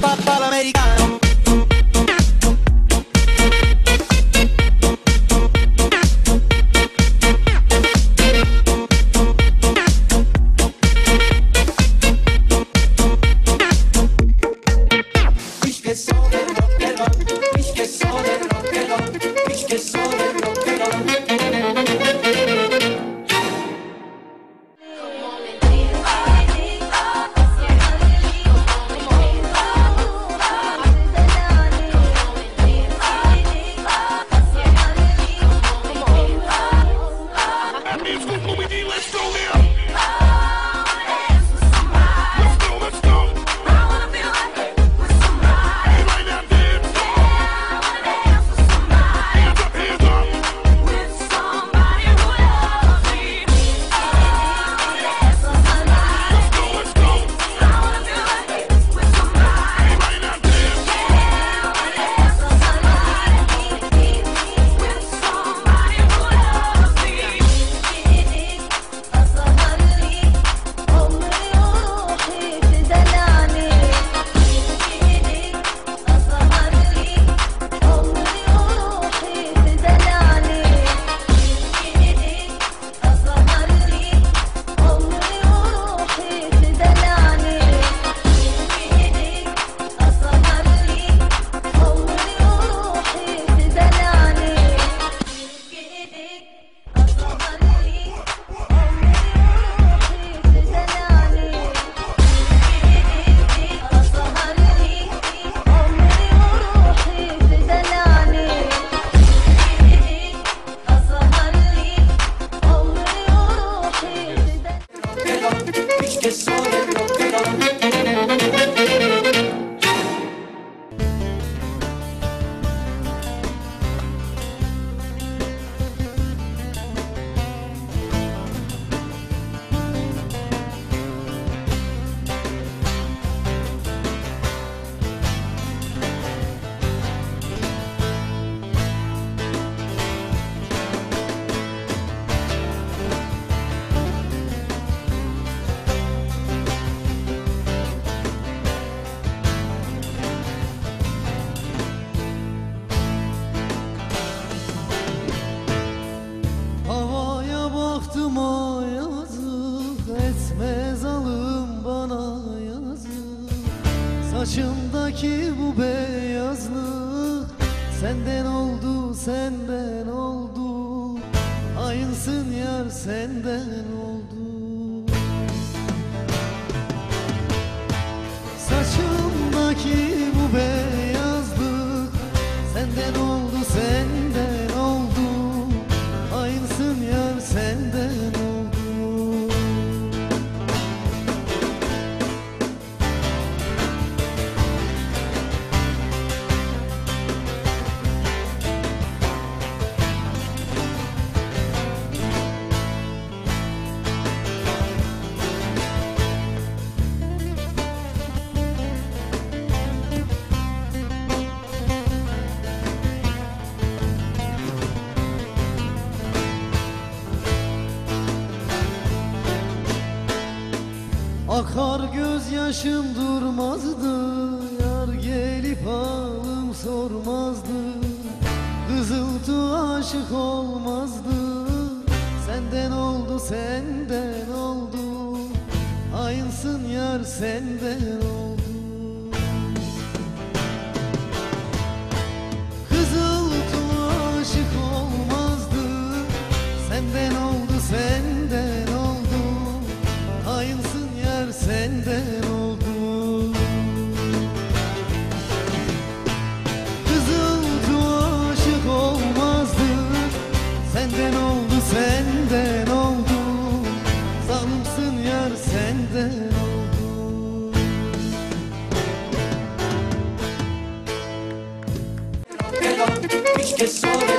papa l'americano que soy Saçımdaki bu beyazlık Senden oldu, senden oldu. Hayınsın yar senden oldu. Saçımdaki bu beyazlık Akar gözyaşım durmazdı Yar gelip alım sormazdı. Kızıltı aşık olmazdı Senden oldu senden oldu. Ayınsın yar senden oldu. sole